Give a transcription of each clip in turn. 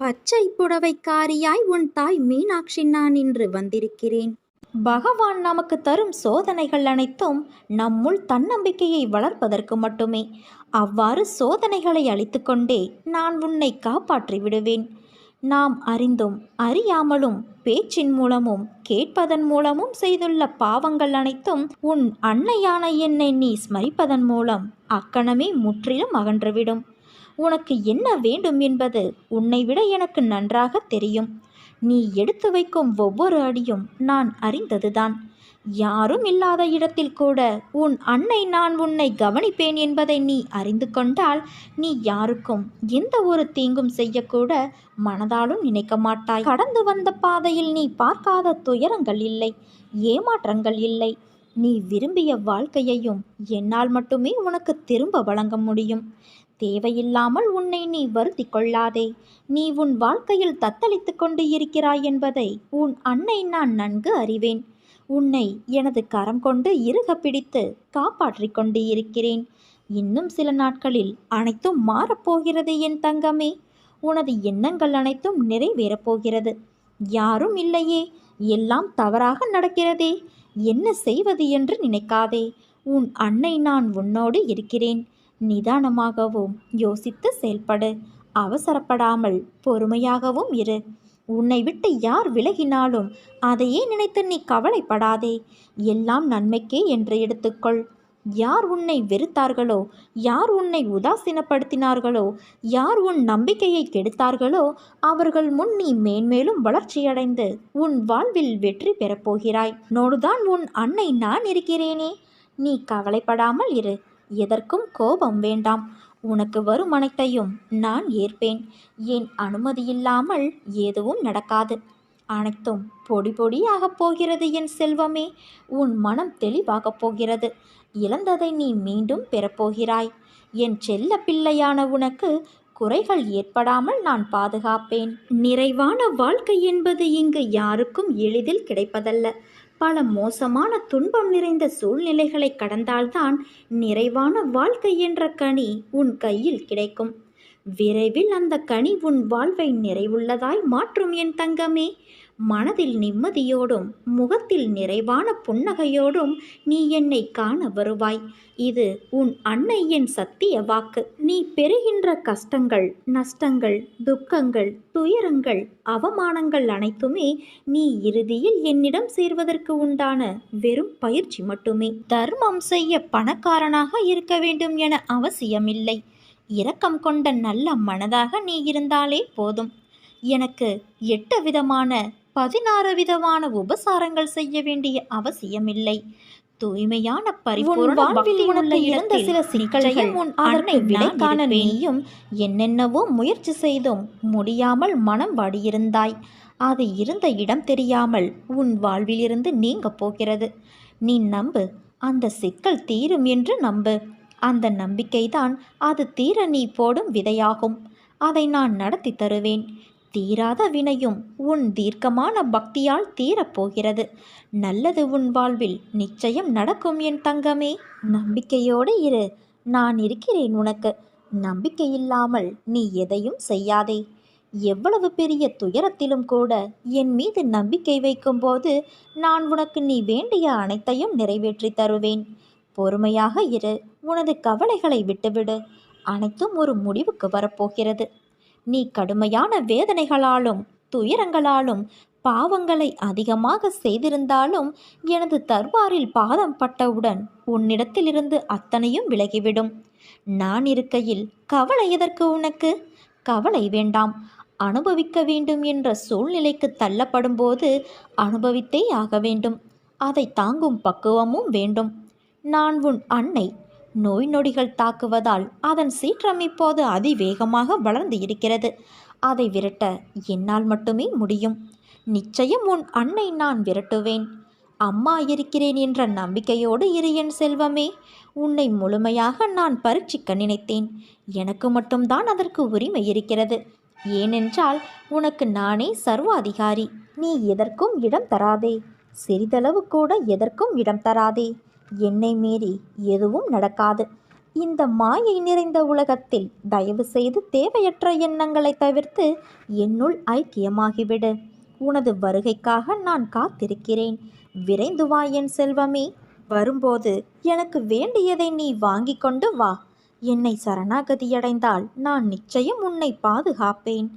பச்சை புடவைக்காரியாய் உன் தாய் மீனாட்சி நான் இன்று வந்திருக்கிறேன். பகவான் நமக்கு தரும் சோதனைகள் அனைத்தும் நம்முள் தன்னம்பிக்கையை வளர்ப்பதற்கு மட்டுமே. அவ்வாறு சோதனைகளை அளித்துக்கொண்டே நான் உன்னை காப்பாற்றி விடுவேன். நாம் அறிந்தும் அறியாமலும் பேச்சின் மூலமும் கேட்பதன் மூலமும் செய்துள்ள பாவங்கள் அனைத்தும் உன் அன்னையான என்னை நீ ஸ்மரிப்பதன் மூலம் அக்கணமே முற்றிலும் அகன்றுவிடும். உனக்கு என்ன வேண்டும் என்பது உன்னை விட எனக்கு நன்றாக தெரியும். நீ எடுத்து வைக்கும் ஒவ்வொரு அடியும் நான் அறிந்ததுதான். யாரும் இல்லாத இடத்தில் கூட உன் அன்னை நான் உன்னை கவனிப்பேன் என்பதை நீ அறிந்து கொண்டால் நீ யாருக்கும் எந்த ஒரு தீங்கும் செய்யக்கூட மனதாலும் நினைக்க மாட்டாய். கடந்து வந்த பாதையில் நீ பார்க்காத துயரங்கள் இல்லை ஏமாற்றங்கள் இல்லை. நீ விரும்பிய வாழ்க்கையையும் என்னால் மட்டுமே உனக்கு திரும்ப வழங்க முடியும். தேவையில்லாமல் உன்னை நீ வருத்தி கொள்ளாதே. நீ உன் வாழ்க்கையில் தத்தளித்து கொண்டு இருக்கிறாய் என்பதை உன் அன்னை நான் நன்கு அறிவேன். உன்னை எனது கரம் கொண்டு இறுக பிடித்து காப்பாற்றிக் கொண்டு இருக்கிறேன். இன்னும் சில நாட்களில் அனைத்தும் மாறப்போகிறது என் தங்கமே. உனது எண்ணங்கள் அனைத்தும் நிறைவேறப் போகிறது. யாரும் இல்லையே. எல்லாம் தவறாக நடக்கிறதே. என்ன செய்வது என்று நினைக்காதே. உன் அன்னை நான் உன்னோடு இருக்கிறேன். நிதானமாகவும் யோசித்து செயல்படு. அவசரப்படாமல் பொறுமையாகவும் இரு. உன்னை விட்டு யார் விலகினாலும் அதையே நினைத்து நீ கவலைப்படாதே. எல்லாம் நன்மைக்கே என்று எடுத்துக்கொள். யார் உன்னை வெறுத்தார்களோ யார் உன்னை உதாசீனப்படுத்தினார்களோ யார் உன் நம்பிக்கையை கெடுத்தார்களோ அவர்கள் முன் நீ மேன்மேலும் வளர்ச்சியடைந்து உன் வாழ்வில் வெற்றி பெறப்போகிறாய். நோடுதான் உன் அன்னை நான் இருக்கிறேனே. நீ கவலைப்படாமல் இரு. எதற்கும் கோபம் வேண்டாம். உனக்கு வரும் அனைத்தையும் நான் ஏற்பேன். என் அனுமதியில்லாமல் எதுவும் நடக்காது. அனைத்தும் பொடி பொடியாகப் போகிறது என் செல்வமே. உன் மனம் தெளிவாகப் போகிறது. இழந்ததை நீ மீண்டும் பெறப்போகிறாய். என் செல்ல பிள்ளையான உனக்கு குறைகள் ஏற்படாமல் நான் பாதுகாப்பேன். நிறைவான வாழ்க்கை என்பது இங்கு யாருக்கும் எளிதில் கிடைப்பதல்ல. பல மோசமான துன்பம் நிறைந்த சூழ்நிலைகளை கடந்தால்தான் நிறைவான வாழ்க்கை என்ற கனி உன் கையில் கிடைக்கும். விரைவில் அந்த கனி உன் வாழ்வை நிறைவுள்ளதாய் மாற்றும் என் தங்கமே. மனதில் நிம்மதியோடும் முகத்தில் நிறைவான புன்னகையோடும் நீ என்னை காண வருவாய். இது உன் அன்னையின் சத்திய வாக்கு. நீ பெறுகின்ற கஷ்டங்கள் நஷ்டங்கள் துக்கங்கள் துயரங்கள் அவமானங்கள் அனைத்துமே நீ இறுதியில் என்னிடம் சேர்வதற்கு உண்டான வெறும் பயிற்சி மட்டுமே. தர்மம் செய்ய பணக்காரனாக இருக்க வேண்டும் என அவசியமில்லை. இரக்கம் கொண்ட நல்ல மனதாக நீ இருந்தாலே போதும். எனக்கு எட்டு விதமான பதினாறு விதமான உபசாரங்கள் செய்ய வேண்டிய அவசியமில்லை. தூய்மையான இழந்த சில உன் அன்னை நீயும் என்னென்னவோ முயற்சி செய்தும் முடியாமல் மனம் வாடியிருந்தாய். அது இருந்த இடம் தெரியாமல் உன் வாழ்விலிருந்து நீங்க போகிறது. நீ நம்பு அந்த சிக்கல் தீரும் என்று நம்பு. அந்த நம்பிக்கைதான் அது தீர நீ போடும் விதையாகும். அதை நான் நடத்தி தருவேன். தீராத வினையும் உன் தீர்க்கமான பக்தியால் தீரப்போகிறது. நல்லது உன் வாழ்வில் நிச்சயம் நடக்கும் என் தங்கமே. நம்பிக்கையோடு இரு. நான் இருக்கிறேன் உனக்கு. நம்பிக்கை இல்லாமல் நீ எதையும் செய்யாதே. எவ்வளவு பெரிய துயரத்திலும் கூட என் மீது நம்பிக்கை வைக்கும்போது நான் உனக்கு நீ வேண்டிய அனைத்தையும் நிறைவேற்றி தருவேன். பொறுமையாக இரு. உனது கவலைகளை விட்டுவிடு. அனைத்தும் ஒரு முடிவுக்கு வரப்போகிறது. நீ கடுமையான வேதனைகளாலும் துயரங்களாலும் பாவங்களை அதிகமாக செய்திருந்தாலும் எனது தர்பாரில் பாதம் பட்டவுடன் உன்னிடத்திலிருந்து அத்தனையும் விலகிவிடும். நான் இருக்கையில் கவலை எதற்கு உனக்கு? கவலை வேண்டாம். அனுபவிக்க வேண்டும் என்ற சூழ்நிலைக்கு தள்ளப்படும்போது அனுபவித்தே ஆக வேண்டும். அதை தாங்கும் பக்குவமும் வேண்டும். நான் உன் அன்னை நோய் நொடிகள் தாக்குவதால் அதன் சீற்றம் இப்போது அதிவேகமாக வளர்ந்து இருக்கிறது. அதை விரட்ட என்னால் மட்டுமே முடியும். நிச்சயம் உன் அன்னை நான் விரட்டுவேன். அம்மா இருக்கிறேன் என்ற நம்பிக்கையோடு இரு என் செல்வமே. உன்னை முழுமையாக நான் பரீட்சிக்க நினைத்தேன். எனக்கு மட்டும்தான் அதற்கு உரிமை இருக்கிறது. ஏனென்றால் உனக்கு நானே சர்வாதிகாரி. நீ எதற்கும் இடம் தராதே. சிறிதளவு கூட எதற்கும் இடம் தராதே. என்னை மீறி எதுவும் நடக்காது. இந்த மாயை நிறைந்த உலகத்தில் தயவு செய்து தேவையற்ற எண்ணங்களை தவிர்த்து என்னுள் ஐக்கியமாகிவிடு. உனது வருகைக்காக நான் காத்திருக்கிறேன். விரைந்து வா என் செல்வமே. வரும்போது எனக்கு வேண்டியதை நீ வாங்கி கொண்டு வா. என்னை சரணாகதியடைந்தால் நான் நிச்சயம் உன்னை பாதுகாப்பேன்.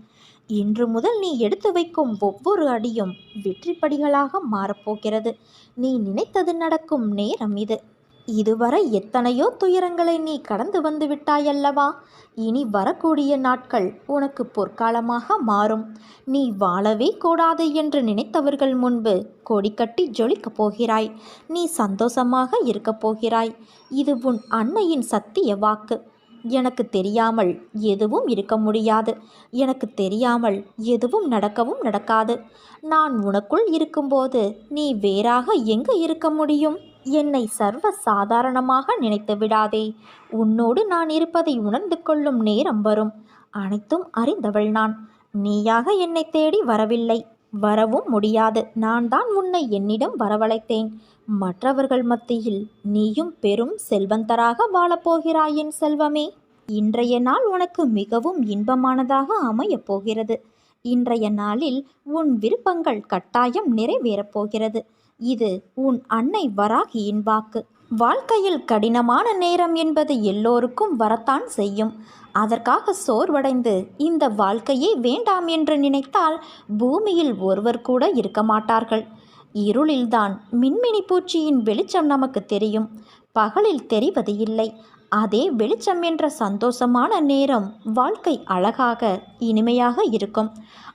இன்று முதல் நீ எடுத்து வைக்கும் ஒவ்வொரு அடியும் வெற்றிப்படிகளாக மாறப்போகிறது. நீ நினைத்தது நடக்கும் நேரம் இது. இதுவரை எத்தனையோ துயரங்களை நீ கடந்து வந்து விட்டாயல்லவா? இனி வரக்கூடிய நாட்கள் உனக்கு பொற்காலமாக மாறும். நீ வாழவே கூடாது என்று நினைத்தவர்கள் முன்பு கொடிக்கட்டி ஜொலிக்கப் போகிறாய். நீ சந்தோஷமாக இருக்கப் போகிறாய். இது உன் அன்னையின் சத்திய வாக்கு. எனக்கு தெரியாமல் எதுவும் இருக்க முடியாது. எனக்கு தெரியாமல் எதுவும் நடக்கவும் நடக்காது. நான் உனக்குள் இருக்கும்போது நீ வேறாக எங்கே இருக்க முடியும்? என்னை சர்வ சாதாரணமாக நினைத்து விடாதே. உன்னோடு நான் இருப்பதை உணர்ந்து கொள்ளும் நேரம் வரும். அனைத்தும் அறிந்தவள் நான். நீயாக என்னை தேடி வரவில்லை. வரவும் முடியாது. நான் தான் உன்னை என்னிடம் வரவழைத்தேன். மற்றவர்கள் மத்தியில் நீயும் பெரும் செல்வந்தராக வாழப்போகிறாய் என் செல்வமே. இன்றைய நாள் உனக்கு மிகவும் இன்பமானதாக அமையப் போகிறது. இன்றைய நாளில் உன் விருப்பங்கள் கட்டாயம் நிறைவேறப் போகிறது. இது உன் அன்னை வராகியின் வாக்கு. வாழ்க்கையில் கடினமான நேரம் என்பது எல்லோருக்கும் வரத்தான் செய்யும். அதற்காக சோர்வடைந்து இந்த வாழ்க்கையே வேண்டாம் என்று நினைத்தால் பூமியில் ஒருவர் கூட இருக்க மாட்டார்கள். இருளில்தான் மின்மினி பூச்சியின் வெளிச்சம் நமக்கு தெரியும். பகலில் தெரிவது இல்லை. அதே வெளிச்சம் என்ற சந்தோஷமான நேரம் வாழ்க்கை அழகாக இனிமையாக இருக்கும்.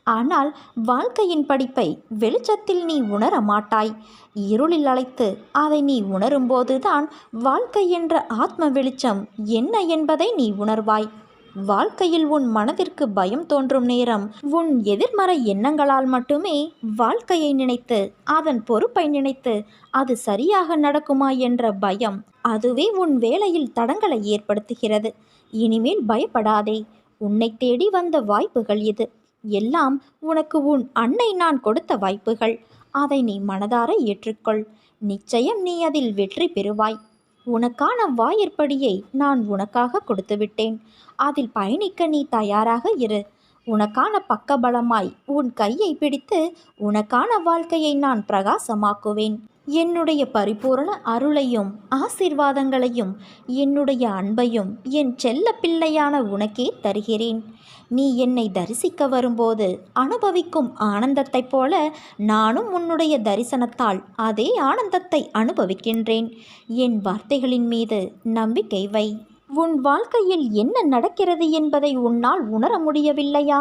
ஆனால் வாழ்க்கையின் படிப்பை வெளிச்சத்தில் நீ உணர மாட்டாய். இருளில் அழைத்து அதை நீ உணரும்போதுதான் வாழ்க்கை என்ற ஆத்ம வெளிச்சம் என்ன என்பதை நீ உணர்வாய். வாழ்க்கையில் உன் மனதிற்கு பயம் தோன்றும் நேரம். உன் எதிர்மறை எண்ணங்களால் மட்டுமே வாழ்க்கையை நினைத்து அதன் பொறுப்பை நினைத்து அது சரியாக நடக்குமா என்ற பயம் அதுவே உன் வேலையில் தடங்களை ஏற்படுத்துகிறது. இனிமேல் பயப்படாதே. உன்னை தேடி வந்த வாய்ப்புகள் இது. எல்லாம் உனக்கு உன் அன்னை நான் கொடுத்த வாய்ப்புகள். அதை நீ மனதார ஏற்றுக்கொள். நிச்சயம் நீ அதில் வெற்றி பெறுவாய். உனக்கான வாயிற்படியை நான் உனக்காக கொடுத்துவிட்டேன். அதில் பயணிக்க நீ தயாராக இரு. உனக்கான பக்கபலமாய் உன் கையை பிடித்து உனக்கான வாழ்க்கையை நான் பிரகாசமாக்குவேன். என்னுடைய பரிபூரண அருளையும் ஆசிர்வாதங்களையும் என்னுடைய அன்பையும் என் செல்ல பிள்ளையான உனக்கே தருகிறேன். நீ என்னை தரிசிக்க வரும்போது அனுபவிக்கும் ஆனந்தத்தைப் போல நானும் உன்னுடைய தரிசனத்தால் அதே ஆனந்தத்தை அனுபவிக்கின்றேன். என் வார்த்தைகளின் மீது நம்பிக்கை வை. உன் வாழ்க்கையில் என்ன நடக்கிறது என்பதை உன்னால் உணர முடியவில்லையா?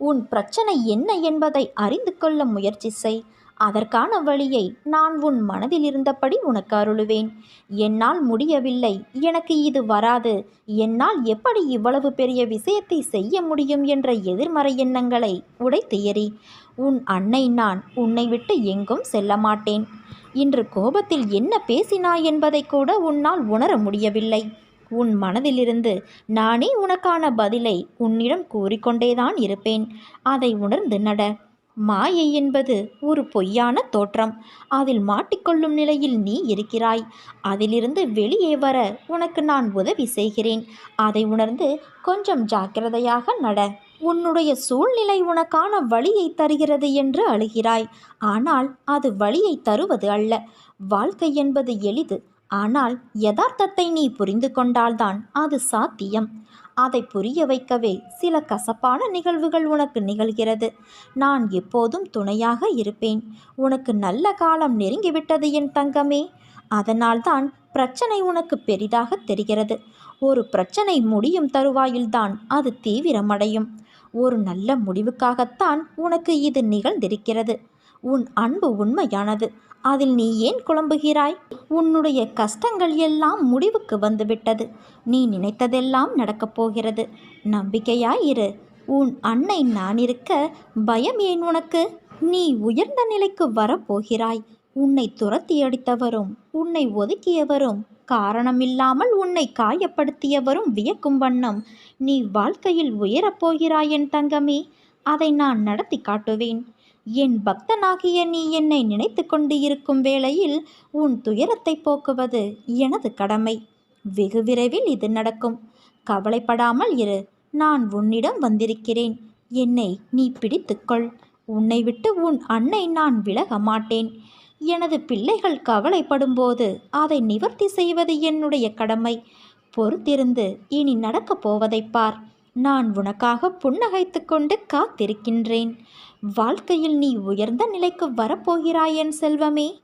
உன் பிரச்சனை என்ன என்பதை அறிந்து கொள்ள முயற்சி செய். அதற்கான வழியை நான் உன் மனதில் இருந்தபடி உனக்கு அருளுவேன். என்னால் முடியவில்லை. எனக்கு இது வராது. என்னால் எப்படி இவ்வளவு பெரிய விஷயத்தை செய்ய முடியும் என்ற எதிர்மறை எண்ணங்களை உடைத்து எறி உன் அன்னை நான் உன்னை விட்டு எங்கும் செல்ல மாட்டேன். இன்று கோபத்தில் என்ன பேசினாய் என்பதை கூட உன்னால் உணர முடியவில்லை. உன் மனதிலிருந்து நானே உனக்கான பதிலை உன்னிடம் கூறிக்கொண்டேதான் இருப்பேன். அதை உணர்ந்து நட. மாயை என்பது ஒரு பொய்யான தோற்றம். அதில் மாட்டிக்கொள்ளும் நிலையில் நீ இருக்கிறாய். அதிலிருந்து வெளியே வர உனக்கு நான் உதவி செய்கிறேன். அதை உணர்ந்து கொஞ்சம் ஜாக்கிரதையாக நட. உன்னுடைய சூழ்நிலை உனக்கான வழியை தருகிறது என்று அழுகிறாய். ஆனால் அது வழியை தருவது அல்ல. வாழ்க்கை என்பது எளிது. ஆனால் யதார்த்தத்தை நீ புரிந்து கொண்டால்தான் அது சாத்தியம். அதை புரிய வைக்கவே சில கசப்பான நிகழ்வுகள் உனக்கு நிகழ்கிறது. நான் எப்போதும் துணையாக இருப்பேன். உனக்கு நல்ல காலம் நெருங்கிவிட்டது என் தங்கமே. அதனால்தான் பிரச்சனை உனக்கு பெரிதாக தெரிகிறது. ஒரு பிரச்சனை முடியும் தருவாயில்தான் அது தீவிரமடையும். ஒரு நல்ல முடிவுக்காகத்தான் உனக்கு இது நிகழ்ந்திருக்கிறது. உன் அன்பு உண்மையானது. அதில் நீ ஏன் குழம்புகிறாய்? உன்னுடைய கஷ்டங்கள் எல்லாம் முடிவுக்கு வந்துவிட்டது. நீ நினைத்ததெல்லாம் நடக்கப் போகிறது. நம்பிக்கையாயிரு உன் அன்னை நான் இருக்க பயம் ஏன் உனக்கு? நீ உயர்ந்த நிலைக்கு வரப்போகிறாய். உன்னை துரத்தி அடித்தவரும் உன்னை ஒதுக்கியவரும் காரணமில்லாமல் உன்னை காயப்படுத்தியவரும் வியக்கும் வண்ணம் நீ வாழ்க்கையில் உயரப்போகிறாய் என் தங்கமே. அதை நான் நடத்தி காட்டுவேன். என் பக்தனாகிய நீ என்னை நினைத்து கொண்டு இருக்கும் வேளையில் உன் துயரத்தை போக்குவது எனது கடமை. வெகு விரைவில் இது நடக்கும். கவலைப்படாமல் இரு. நான் உன்னிடம் வந்திருக்கிறேன். என்னை நீ பிடித்துக்கொள் உன்னை விட்டு உன் அன்னை நான் விலக மாட்டேன். எனது பிள்ளைகள் கவலைப்படும்போது அதை நிவர்த்தி செய்வது என்னுடைய கடமை. பொறுத்திருந்து இனி நடக்கப் போவதைப் பார். நான் உனக்காக புன்னகைத்து கொண்டு காத்திருக்கின்றேன். வாழ்க்கையில் நீ உயர்ந்த நிலைக்கு வரப்போகிறாய் என் செல்வமே.